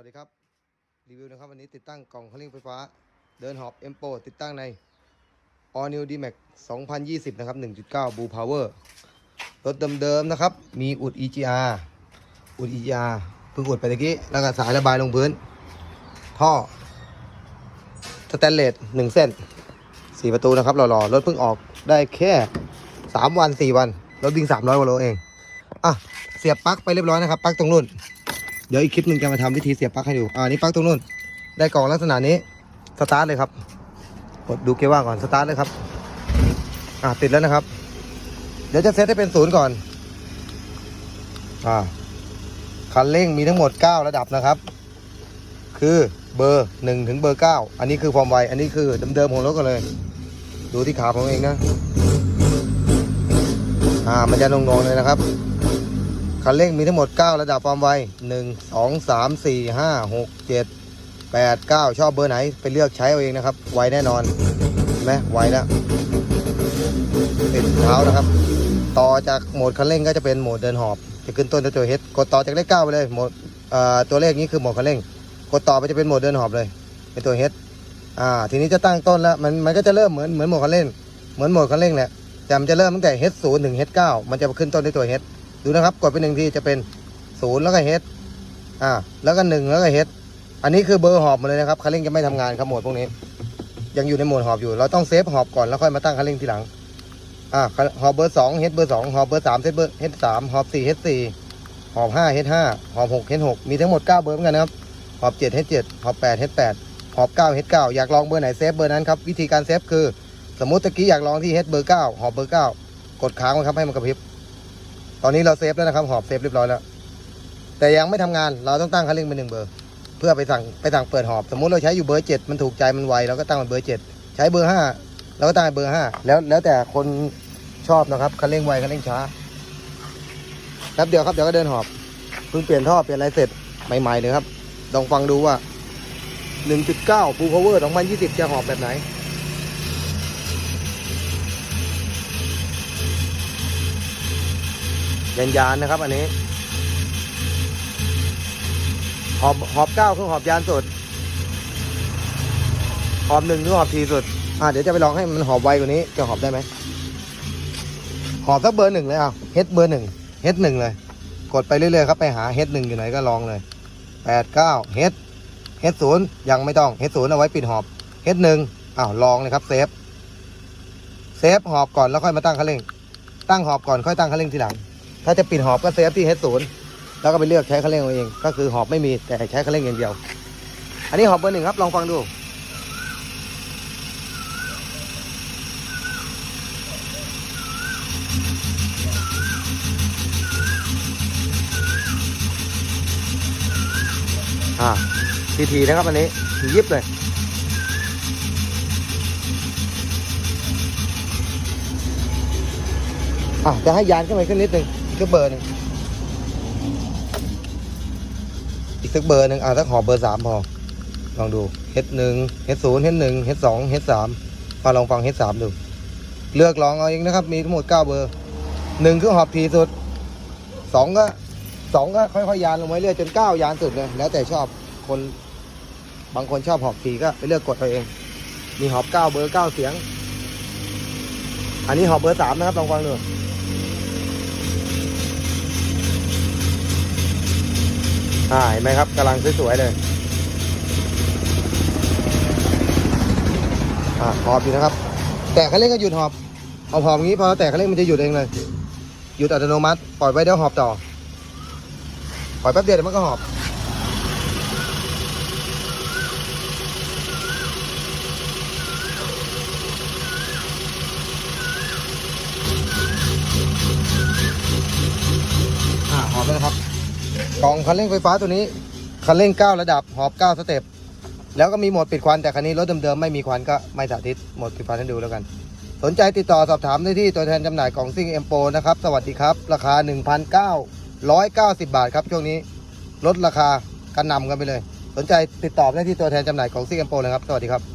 วัสดีครับ รีวิวนะครับ วันนี้ติดตั้งกล่องคันเร่งไฟฟ้า เดินหอบ M Pro ติดตั้งใน All New D-Max 2020 นะครับ 1.9 Blue Power รถเดิมๆนะครับ มีอุด EGR อุด EGR เพิ่งอุดไปตะกี้ แล้วก็สายระบายลงพื้น ท่อ สแตนเลสหนึ่งเส้นสี่ประตูนะครับหล่อๆ รถเพิ่งออกได้แค่สามวันสี่วัน รถวิ่งสามร้อยกว่าโลเอง อะ เสียบปลั๊กไปเรียบร้อยนะครับปลั๊กตรงนู้น ดี๋ยวอีกคลิปหนึ่งจะมาทำวิธีเสียบปลั๊กให้ดูอ่านี่ปลั๊กตรงนู้นได้กล่องลักษณะนี้สตาร์ทเลยครับกดดูเกียร์ว่างก่อนสตาร์ทเลยครับอ่าติดแล้วนะครับ เดี๋ยวจะเซตให้เป็นศูนย์ก่อนอ่าคันเร่งมีทั้งหมด 9 ระดับนะครับ คือเบอร์1ถึงเบอร์ 9 อันนี้คือความไว อันนี้คือเดิมๆของรถกันเลย ดูที่ขาผมเองนะ อ่า มันจะนงๆเลยนะครับ คันเร่งมีทั้งหมด 9 ระดับความไว 1 2 3 4 5 6 7 8 9 ชอบเบอร์ไหน ไปเลือกใช้เอาเองนะครับ ไวแน่นอนเห็นไหมไวแล้วติดเท้านะครับ ต่อจากโหมดคันเร่งก็จะเป็นโหมดเดินหอบ จะขึ้นต้นด้วยตัวเฮดกดต่อจากเลขเก้าไปเลยโหมดอ่อตัวเลขนี้คือโหมดคันเร่ง กดต่อไปจะเป็นโหมดเดินหอบเลย เป็นตัวเฮดอ่าทีนี้จะตั้งต้นแล้วมันมันก็จะเริ่มเหมือนเหมือนโหมดคันเร่งเหมือนโหมดคันเร่งแหละแต่มันจะเริ่มตั้งแต่ H 0ถึง H 9มันจะขึ้นต้นด้วยตัว H ดู ดูนะครับกดไปหนึ่งทีจะเป็นศูนย์แล้วก็ H อ่าแล้วก็หนึ่งแล้วก็ H อันนี้คือเบอร์หอบมดเลยนะครับคันเร่งจะไม่ทำงานครับโหมดพวกนี้ ยังอยู่ในโหมดหอบอยู่ เราต้องเซฟหอบก่อนแล้วค่อยมาตั้งคันเร่งทีหลังอ่าหอบเบอร์สอง H เบอร์สองหอบเบอร์สามเซฟเบอร์ H สามหอบสี่ H สี่หอบห้า H ห้าหอบหก H หกมีทั้งหมดเก้าเบอร์เหมือนกันนะครับหอบเจ็ด H เจ็ดหอบแปด H แปดหอบเก้า H เก้าอยากลองเบอร์ไหนเซฟเบอร์นั้นครับวิธีการเซฟคือ สมมติตะกี้อยากลองที่ H เบอร์เก้าหอบเบอร์เก้ากดค้างไว้ครับให้มันกระพริบ ตอนนี้เราเซฟแล้วนะครับ หอบเซฟเรียบร้อยแล้ว แต่ยังไม่ทำงาน เราต้องตั้งคันเร่งเป็นหนึ่งเบอร์ เพื่อไปสั่งไปสั่งเปิดหอบ สมมุติเราใช้อยู่เบอร์เจ็ดมันถูกใจมันไวเราก็ตั้งเป็นเบอร์เจ็ดใช้เบอร์ห้าเราก็ตั้งเป็นเบอร์ห้าแล้วแล้วแต่คนชอบนะครับคันเร่งไวคันเร่งช้าแป๊บเดี๋ยวครับเดี๋ยวก็เดินหอบเพิ่งเปลี่ยนท่อเปลี่ยนอะไรเสร็จใหม่ๆเลยครับลองฟังดูว่า 1.9 Full Power 2020 จะหอบแบบไหน ยันยานนะครับ อันนี้หอบหอบเก้าคือหอบยานสุดหอบหนึ่งคือหอบทีสุดอ่าเดี๋ยวจะไปลองให้มันหอบไวกว่านี้จะหอบได้ไหมหอบสักเบอร์หนึ่งเลยอะเฮดเบอร์หนึ่งเฮดหนึ่งเลย กดไปเรื่อยๆครับไปหาเฮดหนึ่งอยู่ไหนก็ลองเลยแปดเก้าเฮดเฮดศูนย์ยังไม่ต้องเฮดศูนย์เอาไว้ปิดหอบเฮดหนึ่งอ้าวลองเลยครับเซฟเซฟหอบก่อนแล้วค่อยมาตั้งคันเร่ง ตั้งหอบก่อนค่อยตั้งคันเร่งทีหลัง ถ้าจะปิดหอบก็เซฟที่เฮดศูนแล้วก็ไปเลือกใช้คันเร่งเอาเอง ก็คือหอบไม่มีแต่ใช้คันเร่งอย่างเดียว อันนี้หอบเบอร์หนึ่งครับ ลองฟังดูอ่าทีทีๆนะครับอันนี้ทียิบเลยอะจะให้ยานขึ้นไปขึ้นนิดนึง อีกสักเบอร์หนึ่งอีกสักเบอร์หนึ่งอะสักหอบเบอร์สามพอ ลองดูเฮดหนึ่งเฮดศูนย์เฮดหนึ่งเฮดสองเฮดสามมาลองฟังเฮดสามดู เลือกลองเอาเองนะครับ มีทั้งหมดเก้าเบอร์หนึ่งคือหอบทีสุดสองก็สองก็ค่อยๆยานลงมาเรื่อยจนเก้ายานสุดเลยแล้วแต่ชอบคนบางคนชอบหอบทีก็ไปเลือกกดเอาเอง มีหอบเก้าเบอร์เก้าเสียง อันนี้หอบเบอร์สามนะครับลองฟังดู อ่าเห็นไหมครับกำลังสวยๆเลยอ่าหอบอยู่นะครับ แต่คันเร่งก็หยุดหอบหอบหอบอย่างนี้พอแต่คันเร่งมันจะหยุดเองเลยหยุดอัตโนมัติปล่อยไว้เดี๋ยวหอบต่อปล่อยแป๊บเดียวมันก็หอบอ่าหอบแล้วครับ กล่องคันเร่งไฟฟ้าตัวนี้คันเร่ง 9 ระดับหอบ 9 สเต็ปแล้วก็มีโหมดปิดควันแต่คันนี้รถเดิมๆไม่มีควันก็ไม่สาธิตโหมดปิดควันให้ดูแล้วกัน สนใจติดต่อสอบถามได้ที่ตัวแทนจำหน่ายของซิ่งเอ็มโปนะครับสวัสดีครับ ราคา 1,990 บาทครับช่วงนี้ลดราคากันนำกันไปเลย สนใจติดต่อได้ที่ตัวแทนจำหน่ายของซิ่งเอ็มโปเลยครับสวัสดีครับ